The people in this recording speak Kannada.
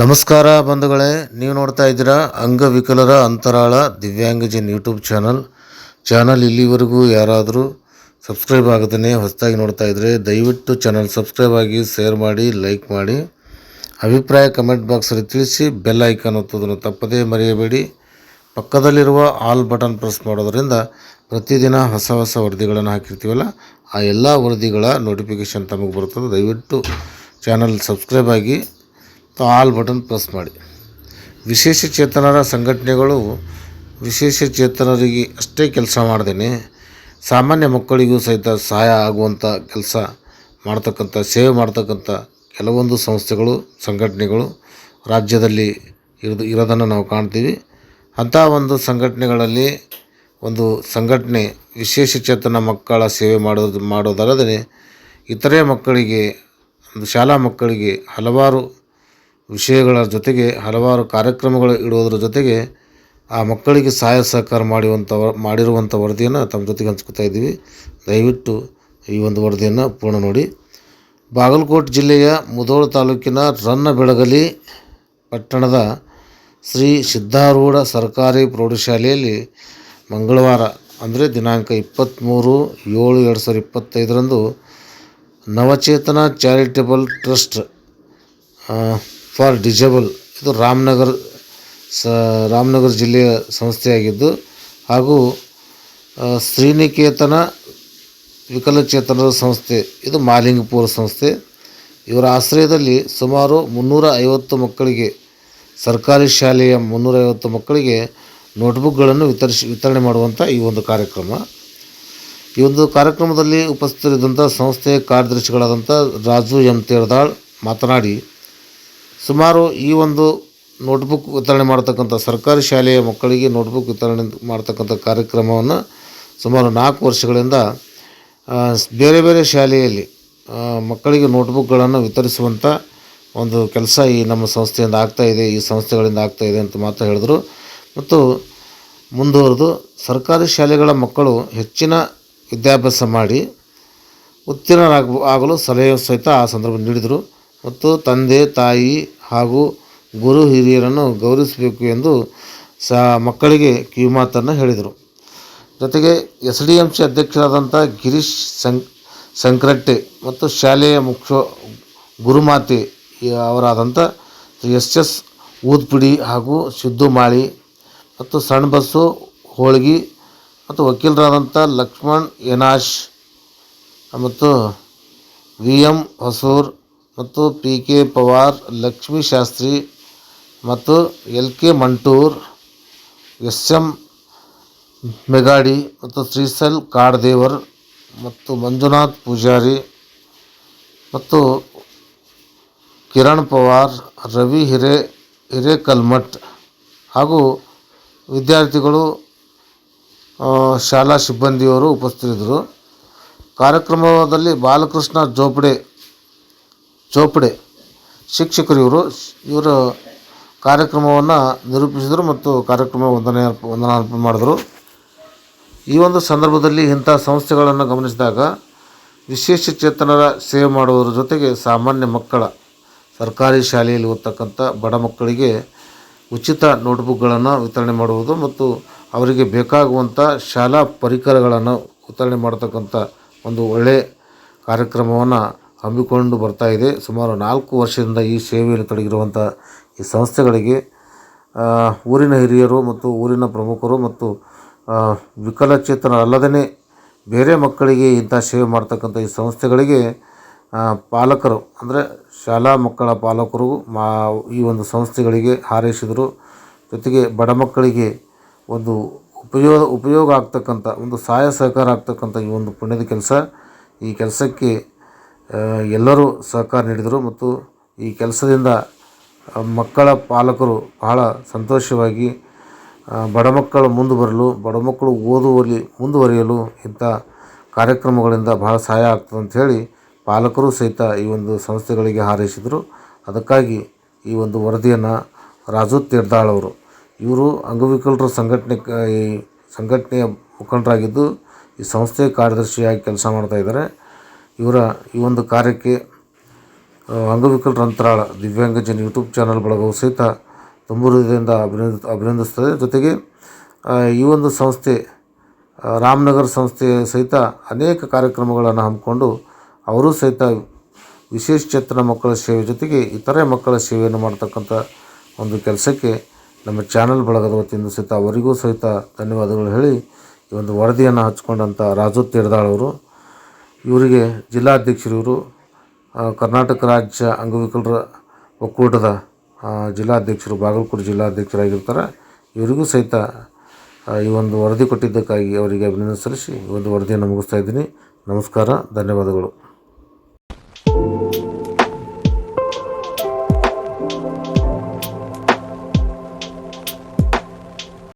ನಮಸ್ಕಾರ ಬಂಧುಗಳೇ, ನೀವು ನೋಡ್ತಾ ಇದ್ದೀರಾ ಅಂಗವಿಕಲರ ಅಂತರಾಳ ದಿವ್ಯಾಂಗಜನ್ ಯೂಟ್ಯೂಬ್ ಚಾನಲ್. ಚಾನಲ್ ಇಲ್ಲಿವರೆಗೂ ಯಾರಾದರೂ ಸಬ್ಸ್ಕ್ರೈಬ್ ಆಗದೇ ಹೊಸದಾಗಿ ನೋಡ್ತಾ ಇದ್ದರೆ ದಯವಿಟ್ಟು ಚಾನಲ್ ಸಬ್ಸ್ಕ್ರೈಬ್ ಆಗಿ, ಶೇರ್ ಮಾಡಿ, ಲೈಕ್ ಮಾಡಿ. ಅಭಿಪ್ರಾಯ ಕಮೆಂಟ್ ಬಾಕ್ಸಲ್ಲಿ ತಿಳಿಸಿ, ಬೆಲ್ ಐಕಾನ್ ಒತ್ತೋದನ್ನು ತಪ್ಪದೇ ಮರೆಯಬೇಡಿ. ಪಕ್ಕದಲ್ಲಿರುವ ಆಲ್ ಬಟನ್ ಪ್ರೆಸ್ ಮಾಡೋದರಿಂದ ಪ್ರತಿದಿನ ಹೊಸ ಹೊಸ ವರದಿಗಳನ್ನು ಹಾಕಿರ್ತೀವಲ್ಲ, ಆ ಎಲ್ಲ ವರದಿಗಳ ನೋಟಿಫಿಕೇಷನ್ ತಮಗೆ ಬರ್ತದೆ ದಯವಿಟ್ಟು ಚಾನಲ್ ಸಬ್ಸ್ಕ್ರೈಬ್ ಆಗಿ ಆಲ್ ಬಟನ್ ಪ್ರೆಸ್ ಮಾಡಿ. ವಿಶೇಷ ಚೇತನರ ಸಂಘಟನೆಗಳು ವಿಶೇಷ ಚೇತನರಿಗೆ ಅಷ್ಟೇ ಕೆಲಸ ಮಾಡ್ದೇನೆ. ಸಾಮಾನ್ಯ ಮಕ್ಕಳಿಗೂ ಸಹಿತ ಸಹಾಯ ಆಗುವಂಥ ಕೆಲಸ ಮಾಡ್ತಕ್ಕಂಥ, ಸೇವೆ ಮಾಡ್ತಕ್ಕಂಥ ಕೆಲವೊಂದು ಸಂಸ್ಥೆಗಳು, ಸಂಘಟನೆಗಳು ರಾಜ್ಯದಲ್ಲಿ ಇರೋದು, ಇರೋದನ್ನು ನಾವು ಕಾಣ್ತೀವಿ. ಅಂಥ ಒಂದು ಸಂಘಟನೆಗಳಲ್ಲಿ ಒಂದು ಸಂಘಟನೆ ವಿಶೇಷ ಚೇತನ ಮಕ್ಕಳ ಸೇವೆ ಮಾಡೋದು ಮಾಡೋದಲ್ಲದೆ ಇತರೆ ಮಕ್ಕಳಿಗೆ ಒಂದು ಶಾಲಾ ಮಕ್ಕಳಿಗೆ ಹಲವಾರು ವಿಷಯಗಳ ಜೊತೆಗೆ ಹಲವಾರು ಕಾರ್ಯಕ್ರಮಗಳು ಇಡುವುದರ ಜೊತೆಗೆ ಆ ಮಕ್ಕಳಿಗೆ ಸಹಾಯ ಸಹಕಾರ ಮಾಡುವಂಥ ಮಾಡಿರುವಂಥ ವರದಿಯನ್ನು ತಮ್ಮ ಜೊತೆಗೆ ಹಂಚ್ಕೊತಾ ಇದ್ದೀವಿ. ದಯವಿಟ್ಟು ಈ ಒಂದು ವರದಿಯನ್ನು ಪೂರ್ಣ ನೋಡಿ. ಬಾಗಲಕೋಟೆ ಜಿಲ್ಲೆಯ ಮುಧೋಳ ತಾಲೂಕಿನ ರನ್ನಬೆಳಗಲಿ ಪಟ್ಟಣದ ಶ್ರೀ ಸಿದ್ಧಾರೂಢ ಸರ್ಕಾರಿ ಪ್ರೌಢಶಾಲೆಯಲ್ಲಿ ಮಂಗಳವಾರ, ಅಂದರೆ ದಿನಾಂಕ ಇಪ್ಪತ್ತ್ಮೂರು ಏಳು ಎರಡು ಸಾವಿರದ ಇಪ್ಪತ್ತೈದರಂದು Navachetana charitable trust for disable ಇದು ರಾಮನಗರ ಸ, ರಾಮನಗರ ಜಿಲ್ಲೆಯ ಸಂಸ್ಥೆಯಾಗಿದ್ದು, ಹಾಗೂ ಶ್ರೀನಿಕೇತನ ವಿಕಲಚೇತನರ ಸಂಸ್ಥೆ. ಇದು ಮಾಲಿಂಗಪುರ ಸಂಸ್ಥೆ. ಇವರ ಆಶ್ರಯದಲ್ಲಿ ಸುಮಾರು ಮುನ್ನೂರ ಐವತ್ತು ಮಕ್ಕಳಿಗೆ, ಸರ್ಕಾರಿ ಶಾಲೆಯ ಮುನ್ನೂರ ಐವತ್ತು ಮಕ್ಕಳಿಗೆ ನೋಟ್ಬುಕ್ಗಳನ್ನು ವಿತರಿಸಿ ವಿತರಣೆ ಮಾಡುವಂಥ ಈ ಒಂದು ಕಾರ್ಯಕ್ರಮ. ಈ ಒಂದು ಕಾರ್ಯಕ್ರಮದಲ್ಲಿ ಉಪಸ್ಥಿತರಿದ್ದಂಥ ಸಂಸ್ಥೆಯ ಕಾರ್ಯದರ್ಶಿಗಳಾದಂಥ ರಾಜು ಎಂ ತೇರ್ದಾಳ್ ಮಾತನಾಡಿ ಸುಮಾರು ಈ ಒಂದು ನೋಟ್ಬುಕ್ ವಿತರಣೆ ಮಾಡ್ತಕ್ಕಂಥ ಸರ್ಕಾರಿ ಶಾಲೆಯ ಮಕ್ಕಳಿಗೆ ನೋಟ್ಬುಕ್ ವಿತರಣೆ ಮಾಡ್ತಕ್ಕಂಥ ಕಾರ್ಯಕ್ರಮವನ್ನು ಸುಮಾರು ನಾಲ್ಕು ವರ್ಷಗಳಿಂದ ಬೇರೆ ಬೇರೆ ಶಾಲೆಯಲ್ಲಿ ಮಕ್ಕಳಿಗೆ ನೋಟ್ಬುಕ್ಗಳನ್ನು ವಿತರಿಸುವಂಥ ಒಂದು ಕೆಲಸ ಈ ನಮ್ಮ ಸಂಸ್ಥೆಯಿಂದ ಆಗ್ತಾ ಇದೆ, ಈ ಸಂಸ್ಥೆಗಳಿಂದ ಆಗ್ತಾ ಇದೆ ಅಂತ ಮಾತ್ರ ಹೇಳಿದರು. ಮತ್ತು ಮುಂದುವರೆದು ಸರ್ಕಾರಿ ಶಾಲೆಗಳ ಮಕ್ಕಳು ಹೆಚ್ಚಿನ ವಿದ್ಯಾಭ್ಯಾಸ ಮಾಡಿ, ಉತ್ತೀರ್ಣರಾಗ, ಆಗಲು ಸಲಹೆ ಸಹಿತ ಆ ಸಂದರ್ಭ ನೀಡಿದರು. ಮತ್ತು ತಂದೆ, ತಾಯಿ ಹಾಗೂ ಗುರು ಹಿರಿಯರನ್ನು ಗೌರವಿಸಬೇಕು ಎಂದು ಸಹ ಮಕ್ಕಳಿಗೆ ಕಿವಿಮಾತನ್ನು ಹೇಳಿದರು. ಜೊತೆಗೆ ಎಸ್ ಡಿ ಎಂ ಸಿ ಅಧ್ಯಕ್ಷರಾದಂಥ ಗಿರೀಶ್ ಸಂ, ಸಂಕ್ರಟ್ಟೆ ಮತ್ತು ಶಾಲೆಯ ಮುಖ್ಯ, ಗುರುಮಾತೆ ಅವರಾದಂಥ ಎಸ್ ಎಸ್ ಊದ್ಪಿಡಿ ಹಾಗೂ ಸಿದ್ದು ಮಾಳಿ ಮತ್ತು ಸಣ್ಣ ಬಸ್ಸು ಹೋಳ್ಗಿ ಮತ್ತು ವಕೀಲರಾದಂಥ ಲಕ್ಷ್ಮಣ್ ಯನಾಶ್ ಮತ್ತು ವಿ ಎಂ ಹೊಸೂರ್ ಮತ್ತು ಪಿ ಕೆ ಪವಾರ್, ಲಕ್ಷ್ಮೀ ಶಾಸ್ತ್ರಿ ಮತ್ತು L K Mantur, S M Megadi ಮತ್ತು ಶ್ರೀಸಲ್ ಕಾಡ್ದೇವರ್ ಮತ್ತು ಮಂಜುನಾಥ್ ಪೂಜಾರಿ ಮತ್ತು ಕಿರಣ್ ಪವಾರ್, ರವಿ ಹಿರೆ, ಹಿರೇಕಲ್ಮಠ್ ಹಾಗೂ ವಿದ್ಯಾರ್ಥಿಗಳು ಶಾಲಾ ಸಿಬ್ಬಂದಿಯವರು ಉಪಸ್ಥಿತರಿದ್ದರು. ಕಾರ್ಯಕ್ರಮದಲ್ಲಿ ಬಾಲಕೃಷ್ಣ ಜೋಪಡೆ ಚೋಪಡೆ. ಶಿಕ್ಷಕರು ಇವರು. ಇವರು ಕಾರ್ಯಕ್ರಮವನ್ನು ನಿರೂಪಿಸಿದರು ಮತ್ತು ಕಾರ್ಯಕ್ರಮ ವಂದನೆ ವಂದನಾರ್ಪಣೆ ಮಾಡಿದರು. ಈ ಒಂದು ಸಂದರ್ಭದಲ್ಲಿ ಇಂಥ ಸಂಸ್ಥೆಗಳನ್ನು ಗಮನಿಸಿದಾಗ ವಿಶೇಷ ಚೇತನರ ಸೇವೆ ಮಾಡುವುದರ ಜೊತೆಗೆ ಸಾಮಾನ್ಯ ಮಕ್ಕಳ ಸರ್ಕಾರಿ ಶಾಲೆಯಲ್ಲಿ ಓದ್ತಕ್ಕಂಥ ಬಡ ಮಕ್ಕಳಿಗೆ ಉಚಿತ ನೋಟ್ಬುಕ್ಗಳನ್ನು ವಿತರಣೆ ಮಾಡುವುದು ಮತ್ತು ಅವರಿಗೆ ಬೇಕಾಗುವಂಥ ಶಾಲಾ ಪರಿಕರಗಳನ್ನು ವಿತರಣೆ ಮಾಡತಕ್ಕಂಥ ಒಂದು ಒಳ್ಳೆಯ ಕಾರ್ಯಕ್ರಮವನ್ನು ಹಮ್ಮಿಕೊಂಡು ಬರ್ತಾ ಇದೆ. ಸುಮಾರು ನಾಲ್ಕು ವರ್ಷದಿಂದ ಈ ಸೇವೆಯಲ್ಲಿ ತೊಡಗಿರುವಂಥ ಈ ಸಂಸ್ಥೆಗಳಿಗೆ ಊರಿನ ಹಿರಿಯರು ಮತ್ತು ಊರಿನ ಪ್ರಮುಖರು ಮತ್ತು ವಿಕಲಚೇತನರಲ್ಲದೇ ಬೇರೆ ಮಕ್ಕಳಿಗೆ ಇಂಥ ಸೇವೆ ಮಾಡ್ತಕ್ಕಂಥ ಈ ಸಂಸ್ಥೆಗಳಿಗೆ ಪಾಲಕರು, ಅಂದರೆ ಶಾಲಾ ಮಕ್ಕಳ ಪಾಲಕರು ಮಾ, ಈ ಒಂದು ಸಂಸ್ಥೆಗಳಿಗೆ ಹಾರೈಸಿದರು. ಜೊತೆಗೆ ಬಡ ಮಕ್ಕಳಿಗೆ ಒಂದು ಉಪಯೋಗ ಉಪಯೋಗ ಆಗ್ತಕ್ಕಂಥ, ಒಂದು ಸಹಾಯ ಸಹಕಾರ ಆಗ್ತಕ್ಕಂಥ ಈ ಒಂದು ಪುಣ್ಯದ ಕೆಲಸ ಈ ಕೆಲಸಕ್ಕೆ ಎಲ್ಲರೂ ಸಹಕಾರ ನೀಡಿದರು ಮತ್ತು ಈ ಕೆಲಸದಿಂದ ಮಕ್ಕಳ ಪಾಲಕರು ಬಹಳ ಸಂತೋಷವಾಗಿ ಬಡ ಮಕ್ಕಳು ಮುಂದೆ ಬರಲು, ಬಡ ಮಕ್ಕಳು ಓದುವಲ್ಲಿ ಮುಂದುವರಿಯಲು ಇಂಥ ಕಾರ್ಯಕ್ರಮಗಳಿಂದ ಬಹಳ ಸಹಾಯ ಆಗ್ತದೆ ಅಂತ ಹೇಳಿ ಪಾಲಕರು ಸಹಿತ ಈ ಒಂದು ಸಂಸ್ಥೆಗಳಿಗೆ ಹಾರೈಸಿದರು. ಅದಕ್ಕಾಗಿ ಈ ಒಂದು ವರದಿಯನ್ನು ರಾಜು ತೀರ್ದಾಳ್ ಅವರು. ಇವರು ಅಂಗವಿಕಲರ ಸಂಘಟನೆ, ಈ ಸಂಘಟನೆಯ ಮುಖಂಡರಾಗಿದ್ದು ಈ ಸಂಸ್ಥೆಯ ಕಾರ್ಯದರ್ಶಿಯಾಗಿ ಕೆಲಸ ಮಾಡ್ತಾ ಇದ್ದಾರೆ. ಇವರ ಈ ಒಂದು ಕಾರ್ಯಕ್ಕೆ ಅಂಗವಿಕಲರ ಅಂತರಾಳ ದಿವ್ಯಾಂಗಜನ ಯೂಟ್ಯೂಬ್ ಚಾನಲ್ ಬಳಗವು ಸಹಿತ ತುಂಬು ಹೃದಯದಿಂದ ಅಭಿನಂದ ಅಭಿನಂದಿಸ್ತದೆ ಜೊತೆಗೆ ಈ ಒಂದು ಸಂಸ್ಥೆ ರಾಮನಗರ ಸಂಸ್ಥೆ ಸಹಿತ ಅನೇಕ ಕಾರ್ಯಕ್ರಮಗಳನ್ನು ಹಮ್ಮಿಕೊಂಡು ಅವರು ಸಹಿತ ವಿಶೇಷ ಚೇತನ ಮಕ್ಕಳ ಸೇವೆ ಜೊತೆಗೆ ಇತರೆ ಮಕ್ಕಳ ಸೇವೆಯನ್ನು ಮಾಡ್ತಕ್ಕಂಥ ಒಂದು ಕೆಲಸಕ್ಕೆ ನಮ್ಮ ಚಾನಲ್ ಬಳಗದ ವತಿಯಿಂದ ಸಹಿತ ಅವರಿಗೂ ಸಹಿತ ಧನ್ಯವಾದಗಳು ಹೇಳಿ ಈ ಒಂದು ವರದಿಯನ್ನು ಹಚ್ಕೊಂಡಂಥ ರಾಜು ಅವರು. ಇವರಿಗೆ ಜಿಲ್ಲಾಧ್ಯಕ್ಷರು ಇವರು ಕರ್ನಾಟಕ ರಾಜ್ಯ ಅಂಗವಿಕಲರ ಒಕ್ಕೂಟದ ಜಿಲ್ಲಾಧ್ಯಕ್ಷರು, ಬಾಗಲಕೋಟೆ ಜಿಲ್ಲಾಧ್ಯಕ್ಷರಾಗಿರ್ತಾರೆ. ಇವರಿಗೂ ಸಹಿತ ಈ ಒಂದು ವರದಿ ಕೊಟ್ಟಿದ್ದಕ್ಕಾಗಿ ಅವರಿಗೆ ಅಭಿನಂದನೆ ಸಲ್ಲಿಸಿ, ಈ ಒಂದು ವರದಿಯನ್ನು ಮುಗಿಸ್ತಾ ಇದ್ದೀನಿ. ನಮಸ್ಕಾರ, ಧನ್ಯವಾದಗಳು.